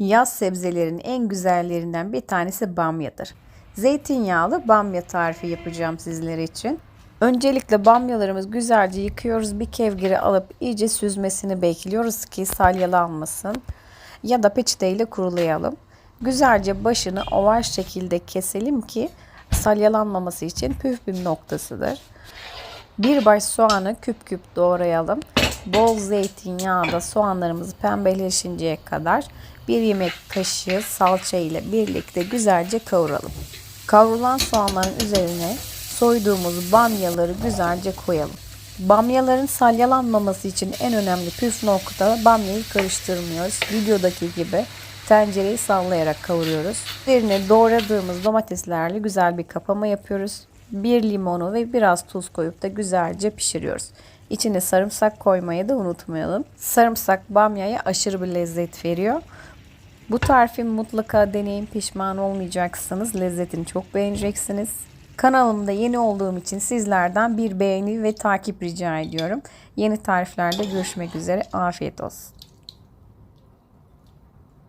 Yaz sebzelerin en güzellerinden bir tanesi bamyadır. Zeytinyağlı bamya tarifi yapacağım sizler için. Öncelikle bamyalarımız güzelce yıkıyoruz. Bir kevgire alıp iyice süzmesini bekliyoruz ki salyalanmasın. Ya da peçeteyle kurulayalım. Güzelce başını oval şekilde keselim ki salyalanmaması için püf bir noktasıdır. Bir baş soğanı küp küp doğrayalım. Bol zeytinyağda soğanlarımızı pembeleşinceye kadar bir yemek kaşığı salça ile birlikte güzelce kavuralım. Kavrulan soğanların üzerine soyduğumuz bamyaları güzelce koyalım. Bamyaların salyalanmaması için en önemli püf nokta bamyayı karıştırmıyoruz. Videodaki gibi tencereyi sallayarak kavuruyoruz. Üzerine doğradığımız domateslerle güzel bir kapama yapıyoruz. Bir limonu ve biraz tuz koyup da güzelce pişiriyoruz. İçine sarımsak koymayı da unutmayalım. Sarımsak bamyaya aşırı bir lezzet veriyor. Bu tarifi mutlaka deneyin pişman olmayacaksınız. Lezzetini çok beğeneceksiniz. Kanalımda yeni olduğum için sizlerden bir beğeni ve takip rica ediyorum. Yeni tariflerde görüşmek üzere. Afiyet olsun.